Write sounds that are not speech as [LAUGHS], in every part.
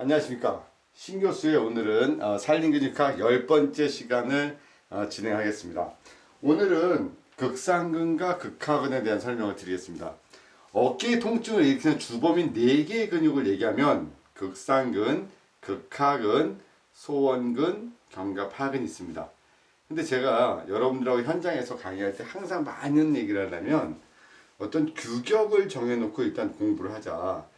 안녕하십니까. 신교수의 오늘은 어, 살림근육학 열 번째 시간을 어, 진행하겠습니다. 오늘은 극상근과 극하근에 대한 설명을 드리겠습니다. 어깨 통증을 일으키는 주범인 4개의 근육을 얘기하면 극상근, 극하근, 소원근, 견갑하근이 있습니다. 근데 제가 여러분들하고 현장에서 강의할 때 항상 많은 얘기를 하려면 어떤 규격을 정해놓고 일단 공부를 하자.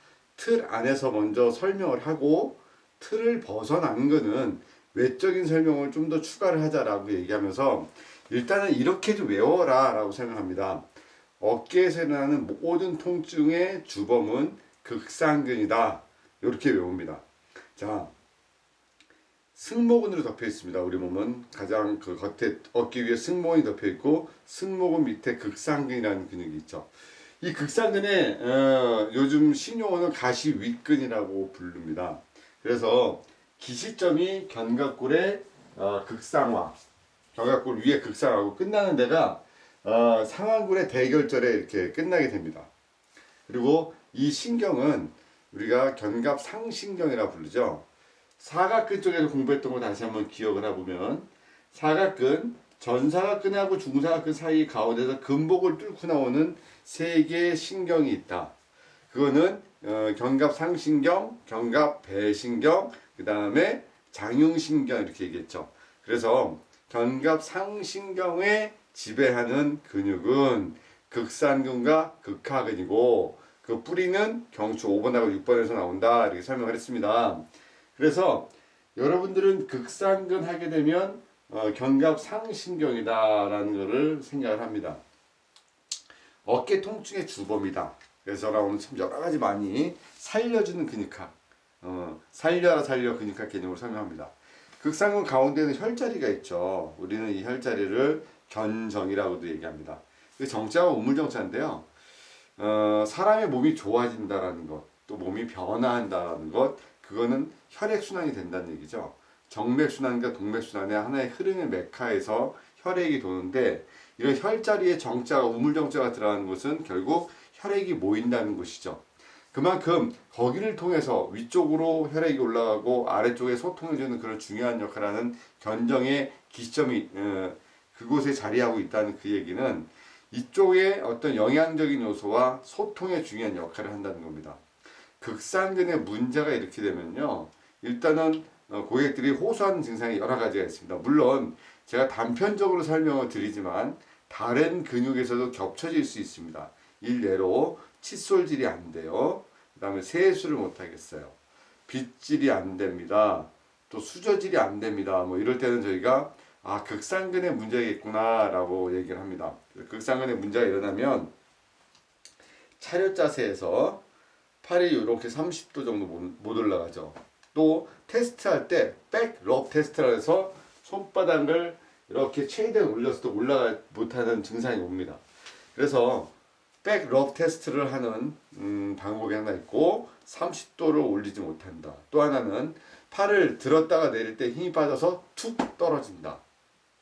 틀 안에서 먼저 설명을 하고 틀을 벗어난 거는 외적인 설명을 좀 더 추가를 하자라고 얘기하면서 일단은 이렇게 좀 외워라 라고 설명합니다. 어깨에서 일어나는 모든 통증의 주범은 극상근이다. 이렇게 외웁니다. 자, 승모근으로 덮여 있습니다. 우리 몸은 가장 그 겉에 어깨 위에 승모근이 덮여 있고 승모근 밑에 극상근이라는 근육이 있죠. 이 극상근에 어, 요즘 신용어는 가시 윗근이라고 부릅니다. 그래서 기시점이 견갑골의 어, 극상화, 견갑골 위에 극상하고 끝나는 데가 어, 상완골의 대결절에 이렇게 끝나게 됩니다. 그리고 이 신경은 우리가 견갑 상신경이라 부르죠. 사각근 쪽에서 공부했던 거 다시 한번 기억을 해보면 사각근, 전사각근하고 중사각근 사이 가운데서 근복을 뚫고 나오는 세 개의 신경이 있다. 그거는 어, 견갑 상신경, 견갑 배신경, 그 다음에 장흉신경 이렇게 얘기했죠. 그래서 견갑 상신경에 지배하는 근육은 극산근과 극하근이고 그 뿌리는 경추 5번하고 6번에서 나온다 이렇게 설명을 했습니다. 그래서 여러분들은 극상근 하게 되면 어, 견갑 상신경이다라는 것을 생각을 합니다. 어깨 통증의 주범이다. 그래서 오늘 참 여러 가지 많이 살려주는 근육학, 어, 살려라 살려 근육학 개념으로 설명합니다. 극상근 가운데는 혈자리가 있죠. 우리는 이 혈자리를 견정이라고도 얘기합니다. 그 정자가 우물정자인데요. 어, 사람의 몸이 좋아진다라는 것, 또 몸이 변화한다라는 것, 그거는 혈액순환이 된다는 얘기죠. 정맥순환과 동맥순환의 하나의 흐름의 메카에서 혈액이 도는데 이런 혈자리에 정자가 우물정자가 들어가는 것은 결국 혈액이 모인다는 것이죠. 그만큼 거기를 통해서 위쪽으로 혈액이 올라가고 아래쪽에 소통해주는 그런 중요한 역할을 하는 견정의 기점이 어, 그곳에 자리하고 있다는 그 얘기는 이쪽에 어떤 영양적인 요소와 소통에 중요한 역할을 한다는 겁니다. 극상근의 문제가 이렇게 되면요. 일단은 어, 고객들이 호소하는 증상이 여러 가지가 있습니다. 물론 제가 단편적으로 설명을 드리지만 다른 근육에서도 겹쳐질 수 있습니다. 일례로 칫솔질이 안 돼요. 그 다음에 세수를 못 하겠어요. 빗질이 안 됩니다. 또 수저질이 안 됩니다. 뭐 이럴 때는 저희가 아 극상근의 문제겠구나라고 얘기를 합니다. 극상근의 문제가 일어나면 차렷 자세에서 팔이 이렇게 30도 정도 못, 못 올라가죠. 또 테스트할 때 백럽 테스트를 해서 손바닥을 이렇게 최대한 올렸어도 올라가 못하는 증상이 옵니다. 그래서 백럽 테스트를 하는 음, 방법이 하나 있고 30도를 올리지 못한다. 또 하나는 팔을 들었다가 내릴 때 힘이 빠져서 툭 떨어진다.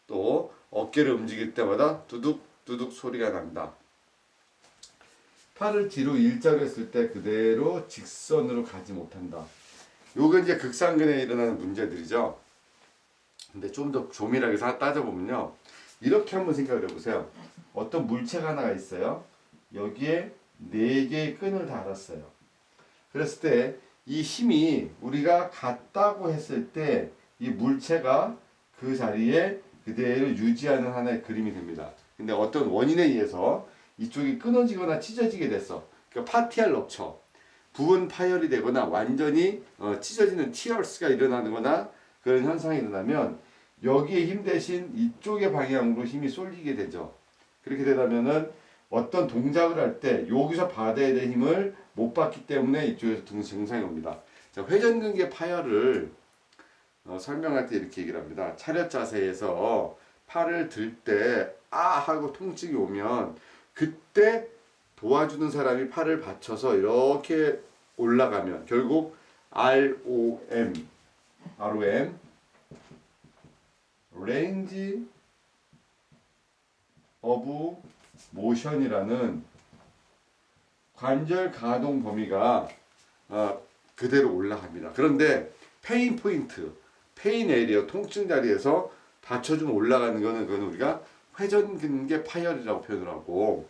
또 어깨를 움직일 때마다 두둑 두둑 소리가 난다. 팔을 뒤로 일자로 했을 때 그대로 직선으로 가지 못한다. 요건 이제 극상근에 일어나는 문제들이죠. 근데 좀 더 조밀하게 사- 따져보면요. 이렇게 한번 생각을 해보세요. 어떤 물체가 하나가 있어요. 여기에 네 개의 끈을 달았어요. 그랬을 때 이 힘이 우리가 같다고 했을 때 이 물체가 그 자리에 그대로 유지하는 하나의 그림이 됩니다. 근데 어떤 원인에 의해서 이쪽이 끊어지거나 찢어지게 됐어. 그러니까 파티알 럽처. 부분 파열이 되거나 완전히 어, 찢어지는 티얼스가 일어나거나 그런 현상이 일어나면 여기에 힘 대신 이쪽의 방향으로 힘이 쏠리게 되죠. 그렇게 되다면은 어떤 동작을 할 때 여기서 받아야 될 힘을 못 받기 때문에 이쪽에서 등 증상이 옵니다. 자, 회전근개 파열을 어, 설명할 때 이렇게 얘기를 합니다. 차렷 자세에서 팔을 들 때 아 하고 통증이 오면 그때 도와주는 사람이 팔을 받쳐서 이렇게 올라가면 결국 ROM ROM range of motion이라는 관절 가동 범위가 어, 그대로 올라갑니다. 그런데 페인 포인트, 페인 에리어, 통증 자리에서 받쳐주면 올라가는 거는 그건 우리가 회전근개 파열이라고 표현을 하고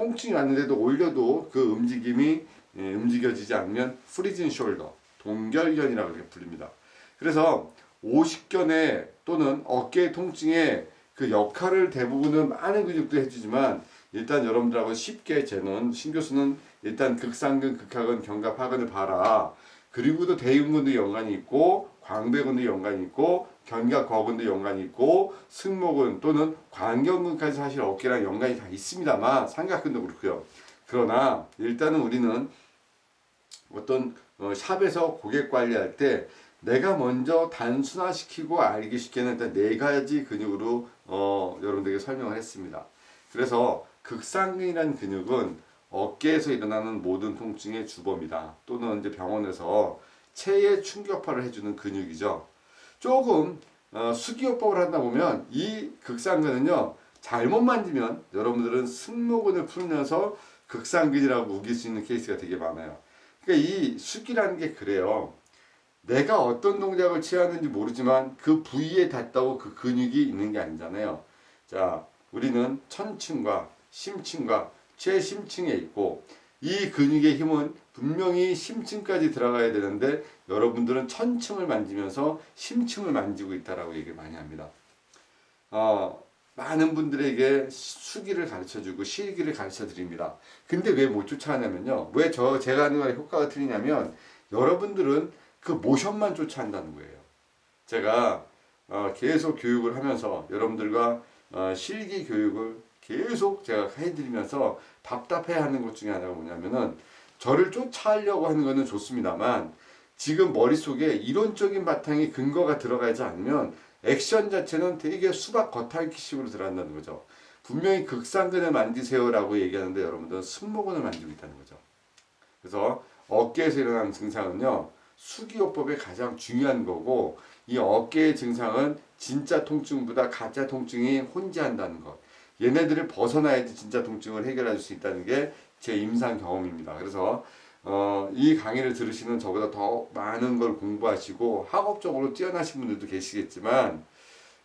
통증이 왔는데도 올려도 그 움직임이 예, 움직여지지 않으면 프리즌 숄더, 동결견이라고 이렇게 불립니다. 그래서 오십견에 또는 어깨 통증에 그 역할을 대부분은 많은 근육도 해주지만 일단 여러분들하고 쉽게 재는 신교수는 일단 극상근, 극하근, 견갑, 하근을 봐라. 그리고도 대흉근도 연관이 있고 광배근도 연관이 있고 견갑, 거근도 연관이 있고 승모근 또는 관경근까지 사실 어깨랑 연관이 다 있습니다만 삼각근도 그렇고요. 그러나 일단은 우리는 어떤 어, 샵에서 고객 관리할 때 내가 먼저 단순화시키고 알기 쉽게는 일단 네 가지 근육으로 어, 여러분들에게 설명을 했습니다. 그래서 극상근이라는 근육은 어깨에서 일어나는 모든 통증의 주범이다. 또는 이제 병원에서 체에 충격파를 해주는 근육이죠. 조금 어, 수기요법을 한다 보면 이 극상근은요 잘못 만지면 여러분들은 승모근을 풀면서 극상근이라고 우길 수 있는 케이스가 되게 많아요. 그러니까 이 수기라는 게 그래요. 내가 어떤 동작을 취하는지 모르지만 그 부위에 닿다고 그 근육이 있는 게 아니잖아요. 자, 우리는 천층과 심층과 최심층에 있고 이 근육의 힘은 분명히 심층까지 들어가야 되는데 여러분들은 천층을 만지면서 심층을 만지고 있다라고 얘기를 많이 합니다. 어, 많은 분들에게 수기를 가르쳐 주고 실기를 가르쳐 드립니다. 근데 왜 못 쫓아하냐면요. 왜 저 제가 하는 거에 효과가 틀리냐면 여러분들은 그 모션만 쫓아한다는 거예요. 제가 어, 계속 교육을 하면서 여러분들과 어, 실기 교육을 계속 제가 해드리면서 답답해하는 것 중에 하나가 뭐냐면은 저를 쫓아하려고 하는 거는 좋습니다만 지금 머릿속에 이론적인 바탕이 근거가 들어가지 않으면 액션 자체는 되게 수박 겉핥기식으로 들어간다는 거죠. 분명히 극상근을 만지세요라고 얘기하는데 여러분들은 승모근을 만지고 있다는 거죠. 그래서 어깨에서 일어나는 증상은요. 수기요법의 가장 중요한 거고 이 어깨의 증상은 진짜 통증보다 가짜 통증이 혼재한다는 것. 얘네들을 벗어나야지 진짜 통증을 해결할 수 있다는 게 제 임상 경험입니다. 그래서 어, 이 강의를 들으시는 저보다 더 많은 걸 공부하시고 학업적으로 뛰어나신 분들도 계시겠지만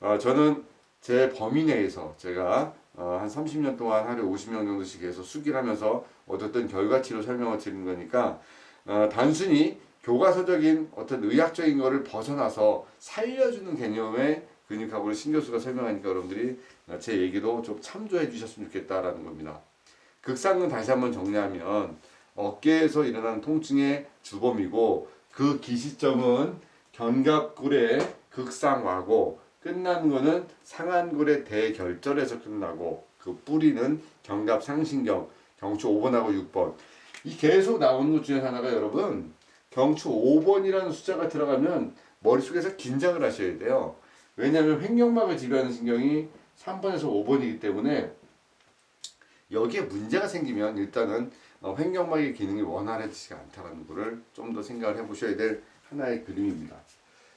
어, 저는 제 범위 내에서 제가 어, 한 30년 동안 하루에 50명 정도씩 해서 수기를 하면서 얻었던 결과치로 설명을 드리는 거니까 어, 단순히 교과서적인 어떤 의학적인 거를 벗어나서 살려주는 개념의 근육학으로 신 교수가 설명하니까 여러분들이 어, 제 얘기도 좀 참조해 주셨으면 좋겠다라는 겁니다. 극상근 다시 한번 정리하면 어깨에서 일어나는 통증의 주범이고 그 기시점은 견갑골의 극상화고 끝나는 거는 상한골의 대결절에서 끝나고 그 뿌리는 견갑 상신경 경추 5번하고 6번 이 계속 나오는 것 중에 하나가 여러분 경추 5번이라는 숫자가 들어가면 머릿속에서 긴장을 하셔야 돼요. 왜냐하면 횡격막을 지배하는 신경이 3번에서 5번이기 때문에 여기에 문제가 생기면 일단은 어, 횡격막의 기능이 원활하지가 않다는 것을 좀 더 생각을 해보셔야 될 하나의 그림입니다.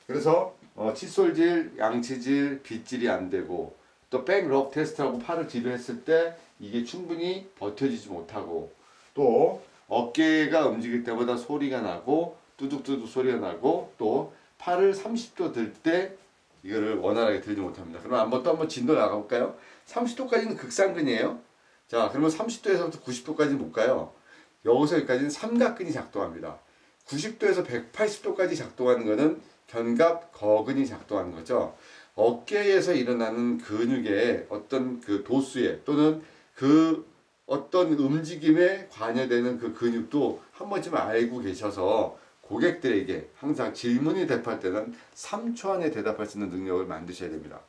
그래서 어, 칫솔질, 양치질, 빗질이 안 되고 또 백럽 테스트하고 팔을 지도했을 때 이게 충분히 버텨지지 못하고 또 어깨가 움직일 때보다 소리가 나고 뚜둑뚜둑 소리가 나고 또 팔을 30도 들 때 이거를 원활하게 들지 못합니다. 그럼 한번 또 한번 진도 나가볼까요? 30도까지는 극상근이에요. 자, 그러면 30도에서부터 90도까지 못 가요. 여기서 여기까지는 삼각근이 작동합니다. 90도에서 180도까지 작동하는 것은 견갑 거근이 작동하는 거죠. 어깨에서 일어나는 근육의 어떤 그 도수에 또는 그 어떤 움직임에 관여되는 그 근육도 한 번쯤 알고 계셔서 고객들에게 항상 질문이 대답할 때는 3초 안에 대답할 수 있는 능력을 만드셔야 됩니다.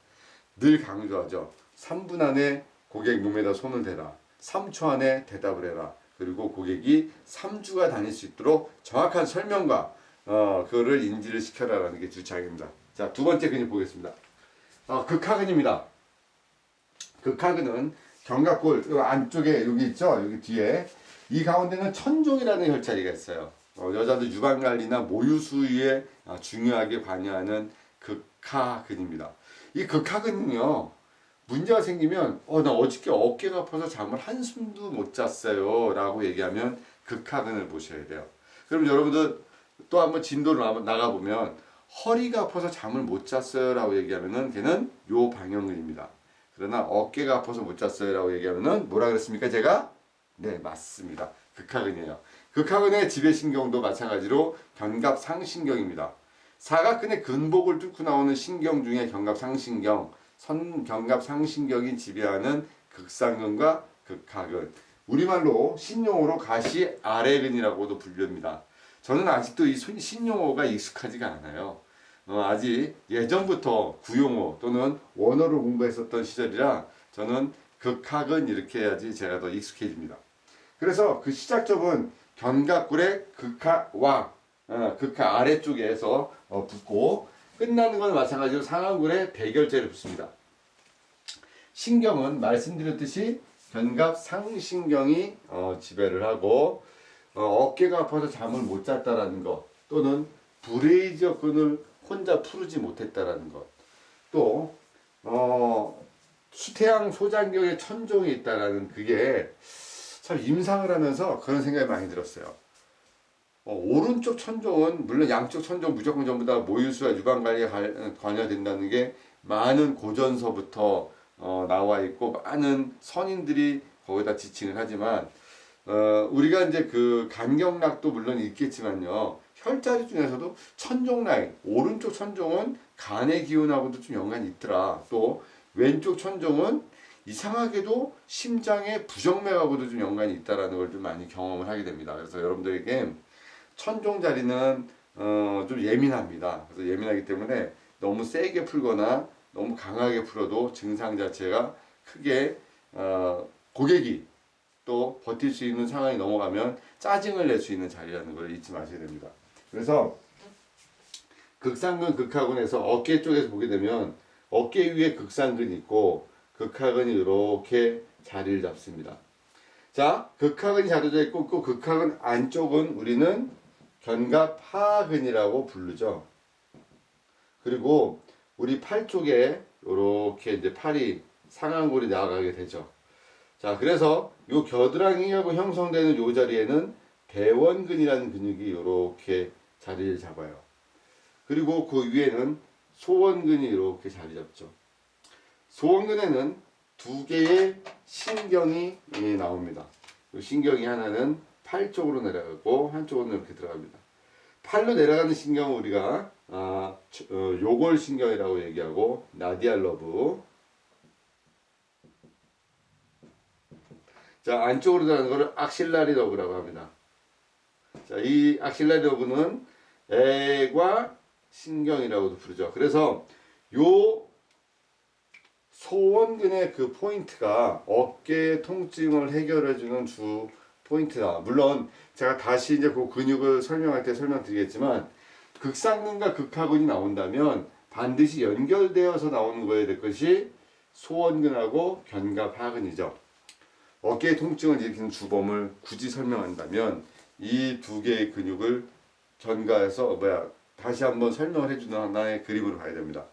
늘 강조하죠. 3분 안에 고객 몸에다 손을 대라. 3초 안에 대답을 해라. 그리고 고객이 3주가 다닐 수 있도록 정확한 설명과 어, 그거를 인지를 시켜라라는 게 주창입니다. 자, 두 번째 근육 보겠습니다. 어, 극하근입니다. 극하근은 견갑골 요 안쪽에 여기 있죠? 여기 뒤에 이 가운데는 천종이라는 혈자리가 있어요. 어, 여자들 유방 관리나 모유 수유에 어, 중요하게 관여하는 극하근입니다. 이 극하근은요. 문제가 생기면 어 나 어저께 어깨가 아파서 잠을 한숨도 못 잤어요 라고 얘기하면 극하근을 보셔야 돼요 그럼 여러분들 또 한번 진도를 나가- 나가보면 허리가 아파서 잠을 못 잤어요 라고 얘기하면은 걔는 요 방형근입니다. 그러나 어깨가 아파서 못 잤어요 라고 얘기하면은 뭐라 그랬습니까? 제가 네 맞습니다. 극하근이에요. 극하근의 지배신경도 마찬가지로 견갑상신경입니다. 사각근의 근복을 뚫고 나오는 신경 중에 견갑상신경, 선 견갑상신경이 지배하는 극상근과 극하근. 우리말로 신용어로 가시 아래근이라고도 불립니다. 저는 아직도 이 손- 신용어가 익숙하지가 않아요. 어, 아직 예전부터 구용어 또는 원어를 공부했었던 시절이라 저는 극학은 이렇게 해야지 제가 더 익숙해집니다. 그래서 그 시작점은 견갑골의 극하와 어, 극하 아래쪽에서 어, 붙고 끝나는 건 마찬가지로 상하골의 대결제를 붙습니다. 신경은 말씀드렸듯이 견갑 상신경이 어, 지배를 하고 어, 깨가 아파서 잠을 못 잤다라는 것 또는 브레이저근을 혼자 풀지 못했다라는 것 또 어, 수태양 소장경에 천종이 있다라는 그게 참 임상을 하면서 그런 생각이 많이 들었어요. 어, 오른쪽 천종은 물론 양쪽 천종 무조건 전부 다 모유수와 유방 관리에 관- 관여된다는 게 많은 고전서부터 어, 나와 있고 많은 선인들이 거기다 지칭을 하지만 어, 우리가 이제 그 간경락도 물론 있겠지만요. 혈자리 중에서도 천종 라인, 오른쪽 천종은 간의 기운하고도 좀 연관이 있더라. 또 왼쪽 천종은 이상하게도 심장의 부정맥하고도 좀 연관이 있다라는 걸 좀 많이 경험을 하게 됩니다. 그래서 여러분들에게 천종 자리는 어, 좀 예민합니다. 그래서 예민하기 때문에 너무 세게 풀거나 너무 강하게 풀어도 증상 자체가 크게 어, 고객이 또 버틸 수 있는 상황이 넘어가면 짜증을 낼 수 있는 자리라는 걸 잊지 마셔야 됩니다. 그래서 극상근 극하근에서 어깨 쪽에서 보게 되면 어깨 위에 극상근이 있고 극하근이 이렇게 자리를 잡습니다. 자, 극하근이 자리져 있고 그 극하근 안쪽은 우리는 견갑하근이라고 부르죠. 그리고 우리 팔 쪽에 이렇게 이제 팔이 상완골이 나가게 되죠. 자, 그래서 요 겨드랑이하고 형성되는 요 자리에는 대원근이라는 근육이 이렇게 자리를 잡아요. 그리고 그 위에는 소원근이 이렇게 자리 잡죠. 소원근에는 두 개의 신경이 예, 나옵니다. 이 신경이 하나는 팔 쪽으로 내려가고 한쪽은 이렇게 들어갑니다. 팔로 내려가는 신경은 우리가 아, 저- 어, 요골 신경이라고 얘기하고 나디알 러브 자, 안쪽으로 들어가는 거를 악실라리 러브라고 합니다. 자, 이 악실라리 러브는 애과 신경이라고도 부르죠. 그래서 요 소원근의 그 포인트가 어깨 통증을 해결해주는 주 포인트다. 물론 제가 다시 이제 그 근육을 설명할 때 설명드리겠지만 극상근과 극하근이 나온다면 반드시 연결되어서 나오는 거에 될 것이 소원근하고 견갑하근이죠. 어깨 통증을 일으키는 주범을 굳이 설명한다면 이 두 개의 근육을 전가해서 뭐야 다시 한번 설명을 해주는 하나의 그림으로 봐야 됩니다.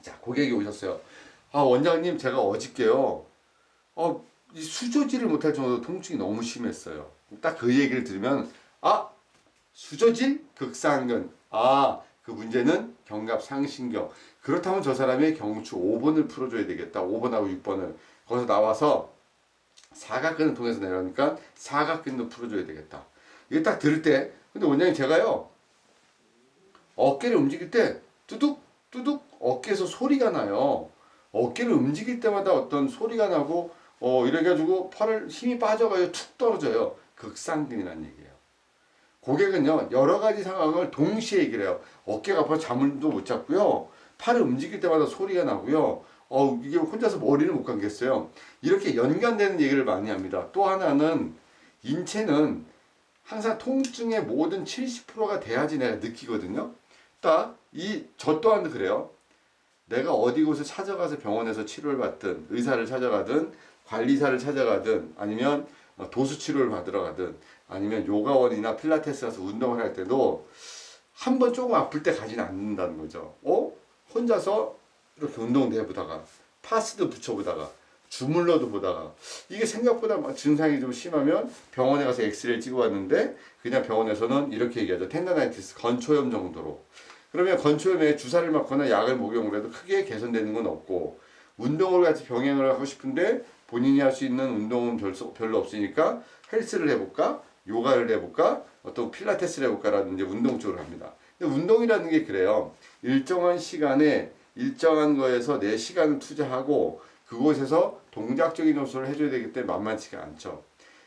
자 고객이 오셨어요. 아 원장님 제가 어저께요. 어, 이 수조지를 못할 정도로 통증이 너무 심했어요. 딱 그 얘기를 들으면 아 수저질? 극상근 아 그 문제는 견갑상신경. 그렇다면 저 사람이 경추 5번을 풀어줘야 되겠다. 5번하고 6번을. 거기서 나와서 사각근을 통해서 내려오니까 사각근도 풀어줘야 되겠다. 이게 딱 들을 때 근데 원장님 제가요 어깨를 움직일 때 뚜둑 뚜둑 어깨에서 소리가 나요. 어깨를 움직일 때마다 어떤 소리가 나고 어 이래 가지고 팔을 힘이 빠져가지고 툭 떨어져요 극상근이라는 얘기예요 고객은요 여러 가지 상황을 동시에 얘기를 해요. 어깨가 아파 잠을도 못 잤고요. 팔을 움직일 때마다 소리가 나고요. 어 이게 혼자서 머리를 못 감겠어요. 이렇게 연관되는 얘기를 많이 합니다. 또 하나는 인체는 항상 통증의 모든 70%가 돼야지 내가 느끼거든요. 딱 이 저 또한 그래요. 내가 어디 곳을 찾아가서 병원에서 치료를 받든 의사를 찾아가든 관리사를 찾아가든 아니면 어, 도수 치료를 받으러 가든 아니면 요가원이나 필라테스 가서 운동을 할 때도 한 번 조금 아플 때 가지는 않는다는 거죠. 어? 혼자서 이렇게 운동도 해보다가 파스도 붙여보다가 주물러도 보다가 이게 생각보다 막 증상이 좀 심하면 병원에 가서 엑스레이 찍어 왔는데 그냥 병원에서는 이렇게 얘기하죠. 텐더나이티스 건초염 정도로. 그러면 건초염에 주사를 맞거나 약을 복용을 해도 크게 개선되는 건 없고 운동을 같이 병행을 하고 싶은데 본인이 할 수 있는 운동은 별, 별로 없으니까 헬스를 해볼까? 요가를 해볼까? 어떤 필라테스를 해볼까라는 이제 운동 쪽으로 합니다. 근데 운동이라는 게 그래요. 일정한 시간에 일정한 거에서 내 시간을 투자하고 그곳에서 동작적인 요소를 해줘야 되기 때문에 만만치가 않죠.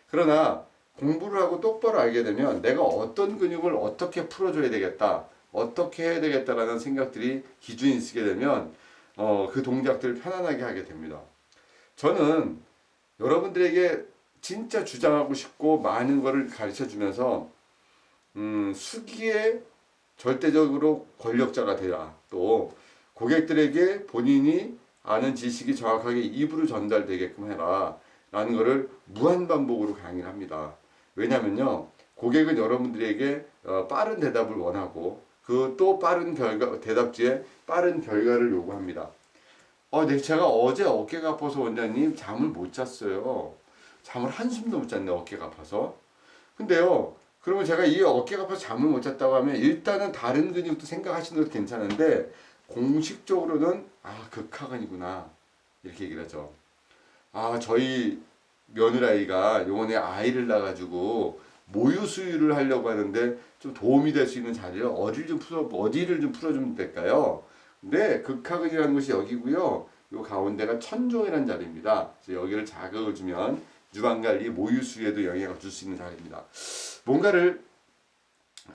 그러나 공부를 하고 똑바로 알게 되면 내가 어떤 근육을 어떻게 풀어줘야 되겠다, 어떻게 해야 되겠다라는 생각들이 기준이 쓰게 되면 어, 그 동작들을 편안하게 하게 됩니다. 저는 여러분들에게 진짜 주장하고 싶고 많은 거를 가르쳐 주면서 음, 수기에 절대적으로 권력자가 되라. 또 고객들에게 본인이 아는 지식이 정확하게 입으로 전달되게끔 해라. 라는 거를 무한 반복으로 강의를 합니다. 왜냐면요. 고객은 여러분들에게 어, 빠른 대답을 원하고 그 또 빠른 결과 대답지에 빠른 결과를 요구합니다. 어, 네, 제가 어제 어깨가 아파서 원장님 잠을 못 잤어요. 잠을 한숨도 못 잤네 어깨가 아파서. 근데요. 그러면 제가 이 어깨가 아파서 잠을 못 잤다고 하면 일단은 다른 근육도 생각하시는 것도 괜찮은데 공식적으로는 아 극하근이구나 이렇게 얘기를 하죠. 아 저희 며느라이가 요번에 아이를 낳아가지고 모유 수유를 하려고 하는데 좀 도움이 될 수 있는 자리를 어디를 좀 풀어 어디를 좀 풀어주면 될까요? 근데 극하근이라는 것이 여기고요. 요 가운데가 천종이라는 자리입니다. 그래서 여기를 자극을 주면 유방관리, 모유 수유에도 영향을 줄 수 있는 자리입니다. 뭔가를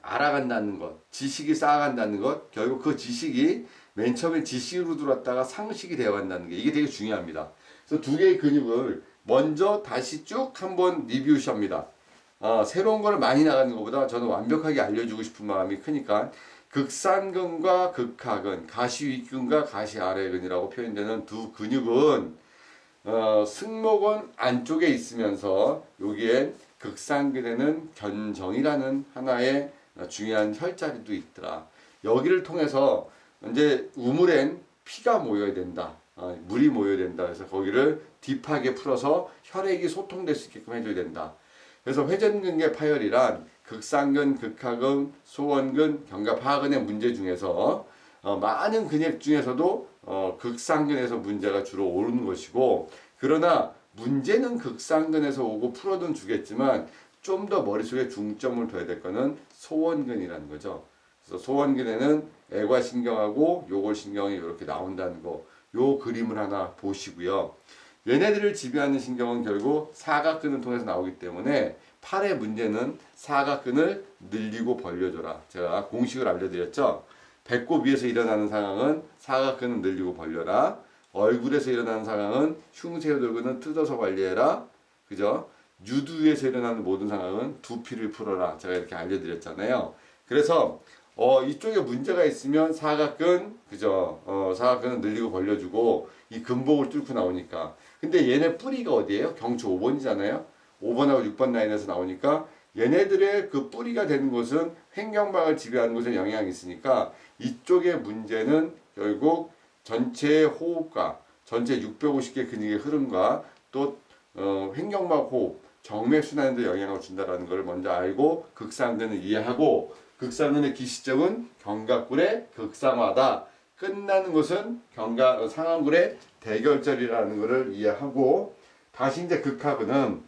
알아간다는 것, 지식이 쌓아간다는 것, 결국 그 지식이 맨 처음에 지식으로 들어왔다가 상식이 되어 간다는 게 이게 되게 중요합니다. 그래서 두 개의 근육을 먼저 다시 쭉 한번 리뷰시합니다. 어, 새로운 거를 많이 나가는 것보다 저는 완벽하게 알려주고 싶은 마음이 크니까 극산근과 극하근, 가시윗근과 가시아래근이라고 표현되는 두 근육은 어, 승모근 안쪽에 있으면서 여기엔 극상근에는 견정이라는 하나의 중요한 혈자리도 있더라. 여기를 통해서 이제 우물엔 피가 모여야 된다. 어, 물이 모여야 된다. 그래서 거기를 딥하게 풀어서 혈액이 소통될 수 있게끔 해줘야 된다. 그래서 회전근개 파열이란 극상근, 극하근, 소원근, 견갑하근의 문제 중에서 어, 많은 근육 중에서도 어, 극상근에서 문제가 주로 오는 것이고 그러나 문제는 극상근에서 오고 풀어둔 주겠지만 좀 더 머릿속에 중점을 둬야 될 거는 소원근이라는 거죠. 그래서 소원근에는 애과신경하고 요골신경이 이렇게 나온다는 거, 요 그림을 하나 보시고요. 얘네들을 지배하는 신경은 결국 사각근을 통해서 나오기 때문에 팔의 문제는 사각근을 늘리고 벌려줘라. 제가 공식을 알려드렸죠. 배꼽 위에서 일어나는 상황은 사각근을 늘리고 벌려라. 얼굴에서 일어나는 상황은 흉쇄돌근은 뜯어서 관리해라. 그죠? 유두에서 일어나는 모든 상황은 두피를 풀어라. 제가 이렇게 알려드렸잖아요. 그래서 어, 이쪽에 문제가 있으면 사각근, 그죠? 어, 사각근은 늘리고 벌려주고, 이 근복을 뚫고 나오니까. 근데 얘네 뿌리가 어디예요? 경추 5번이잖아요? 5번하고 6번 라인에서 나오니까, 얘네들의 그 뿌리가 되는 곳은 횡경막을 지배하는 곳에 영향이 있으니까, 이쪽의 문제는 결국 전체 호흡과, 전체 650개 근육의 흐름과, 또, 어, 횡경막 호흡, 정맥순환에도 영향을 준다라는 걸 먼저 알고, 극상근을 이해하고, 극상근의 기시점은 견갑골의 극상화다. 끝나는 것은 어, 상완골의 대결절이라는 것을 이해하고 다시 이제 극하근은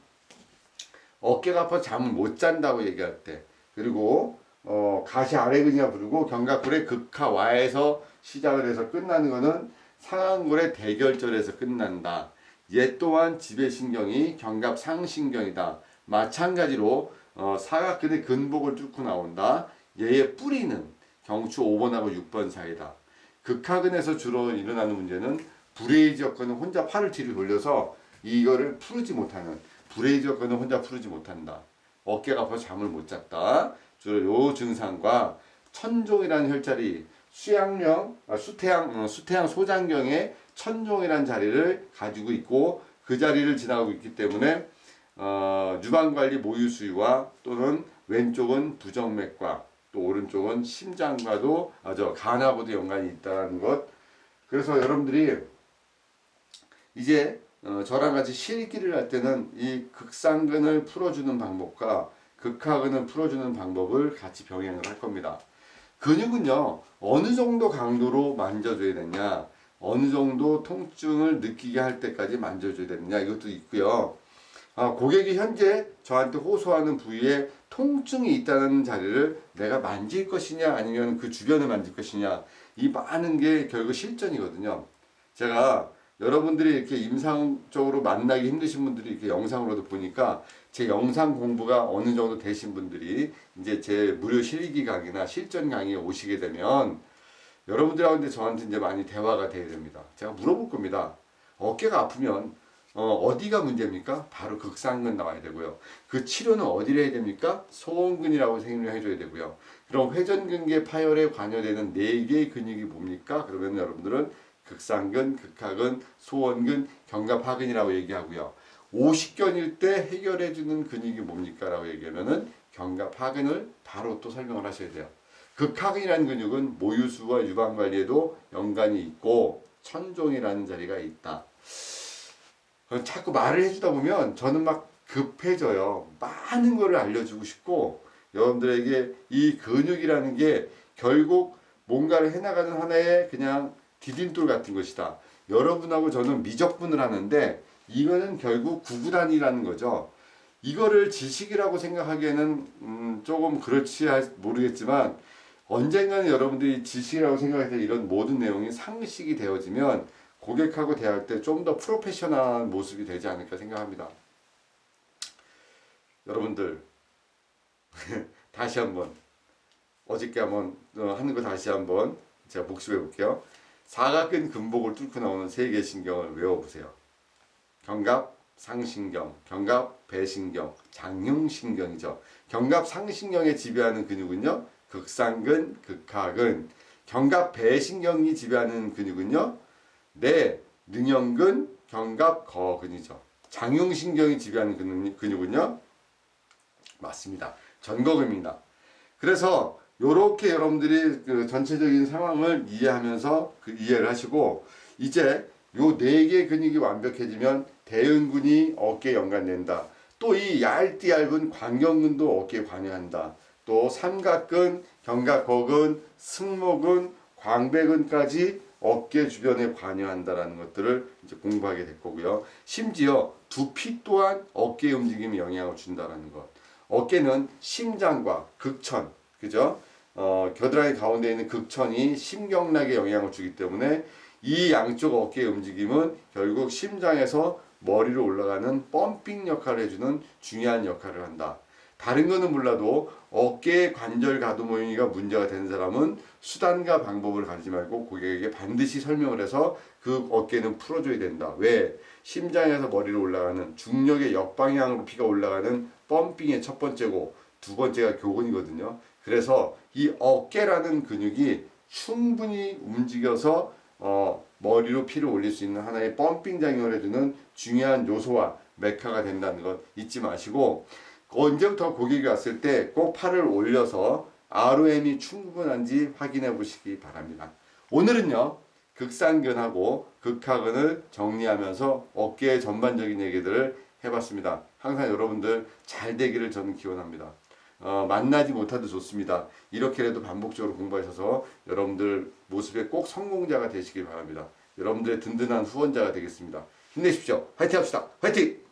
어깨가 아파 잠을 못 잔다고 얘기할 때 그리고 어, 가시 아래 근이라 부르고 견갑골의 극하와에서 시작을 해서 끝나는 것은 상완골의 대결절에서 끝난다. 얘 또한 지배신경이 견갑 상신경이다. 마찬가지로 어, 사각근의 근복을 뚫고 나온다. 얘의 뿌리는 경추 5번하고 6번 사이다. 극하근에서 주로 일어나는 문제는 브레이즈 여건은 혼자 팔을 뒤로 돌려서 이거를 풀지 못하는 브레이즈 여건은 혼자 풀지 못한다. 어깨가 아파서 잠을 못 잤다. 주로 요 증상과 천종이라는 혈자리 수양령 아, 수태양 어, 수태양 소장경의 천종이라는 자리를 가지고 있고 그 자리를 지나고 있기 때문에 어, 유방관리 모유수유와 또는 왼쪽은 부정맥과 또 오른쪽은 심장과도 아 저 간하고도 연관이 있다는 것. 그래서 여러분들이 이제 어, 저랑 같이 실기를 할 때는 이 극상근을 풀어주는 방법과 극하근을 풀어주는 방법을 같이 병행을 할 겁니다. 근육은요 어느 정도 강도로 만져줘야 되냐 어느 정도 통증을 느끼게 할 때까지 만져줘야 되느냐 이것도 있고요 아, 고객이 현재 저한테 호소하는 부위에 통증이 있다는 자리를 내가 만질 것이냐 아니면 그 주변을 만질 것이냐 이 많은 게 결국 실전이거든요 제가 여러분들이 이렇게 임상적으로 만나기 힘드신 분들이 이렇게 영상으로도 보니까 제 영상 공부가 어느 정도 되신 분들이 이제 제 무료 실기 강의나 실전 강의에 오시게 되면 여러분들하고 이제 저한테 이제 많이 대화가 돼야 됩니다. 제가 물어볼 겁니다. 어깨가 아프면 어, 어디가 문제입니까? 바로 극상근 나와야 되고요. 그 치료는 어디를 해야 됩니까? 소원근이라고 생각을 해줘야 되고요. 그럼 회전근개 파열에 관여되는 네 개의 근육이 뭡니까? 그러면 여러분들은 극상근, 극하근, 소원근, 견갑하근이라고 얘기하고요. 50견일 때 해결해 주는 근육이 뭡니까? 라고 얘기하면은 견갑하근을 바로 또 설명을 하셔야 돼요. 극하근이라는 근육은 모유수와 유방 관리에도 연관이 있고 천종이라는 자리가 있다. 어, 자꾸 말을 해주다 보면 저는 막 급해져요. 많은 거를 알려주고 싶고 여러분들에게 이 근육이라는 게 결국 뭔가를 해나가는 하나의 그냥 디딤돌 같은 것이다. 여러분하고 저는 미적분을 하는데 이거는 결국 구구단이라는 거죠. 이거를 지식이라고 생각하기에는 음, 조금 그렇지 할- 모르겠지만 언젠가는 여러분들이 지식이라고 생각할 때 이런 모든 내용이 상식이 되어지면 고객하고 대할 때 좀 더 프로페셔널한 모습이 되지 않을까 생각합니다. 여러분들 [LAUGHS] 다시 한번 어저께 한번 어, 하는 거 다시 한번 제가 복습해 볼게요. 사각근 근복을 뚫고 나오는 세 개의 신경을 외워보세요. 견갑 상신경, 견갑 배신경, 장흉신경이죠. 견갑 상신경에 지배하는 근육은요. 극상근, 극하근. 견갑 배신경이 지배하는 근육은요. 내 능형근, 견갑 거근이죠. 장흉신경이 지배하는 근육- 근육은요. 맞습니다. 전거근입니다. 그래서 요렇게 여러분들이 그 전체적인 상황을 이해하면서 그 이해를 하시고 이제 요 네 개 근육이 완벽해지면 대은근이 어깨에 연관된다. 또 이 얇디 얇은 광경근도 어깨에 관여한다. 또 삼각근, 견갑거근, 승모근, 광배근까지 어깨 주변에 관여한다라는 것들을 이제 공부하게 될 거고요. 심지어 두피 또한 어깨 움직임에 영향을 준다라는 것. 어깨는 심장과 극천, 그죠? 어, 겨드랑이 가운데 있는 극천이 심경락에 영향을 주기 때문에 이 양쪽 어깨의 움직임은 결국 심장에서 머리로 올라가는 펌핑 역할을 해주는 중요한 역할을 한다. 다른 거는 몰라도 어깨 관절 가동 모임이가 문제가 되는 사람은 수단과 방법을 가지 말고 고객에게 반드시 설명을 해서 그 어깨는 풀어줘야 된다. 왜? 심장에서 머리로 올라가는 중력의 역방향으로 피가 올라가는 펌핑의 첫 번째고 두 번째가 교근이거든요. 그래서 이 어깨라는 근육이 충분히 움직여서 어, 머리로 피를 올릴 수 있는 하나의 펌핑 작용을 해주는 중요한 요소와 메카가 된다는 것 잊지 마시고 언제부터 고객이 왔을 때 꼭 팔을 올려서 ROM이 충분한지 확인해 보시기 바랍니다. 오늘은요 극상근하고 극하근을 정리하면서 어깨의 전반적인 얘기들을 해봤습니다. 항상 여러분들 잘 되기를 저는 기원합니다. 어, 만나지 못해도 좋습니다. 이렇게라도 반복적으로 공부하셔서 여러분들 모습에 꼭 성공자가 되시길 바랍니다. 여러분들의 든든한 후원자가 되겠습니다. 힘내십시오. 화이팅 합시다. 화이팅!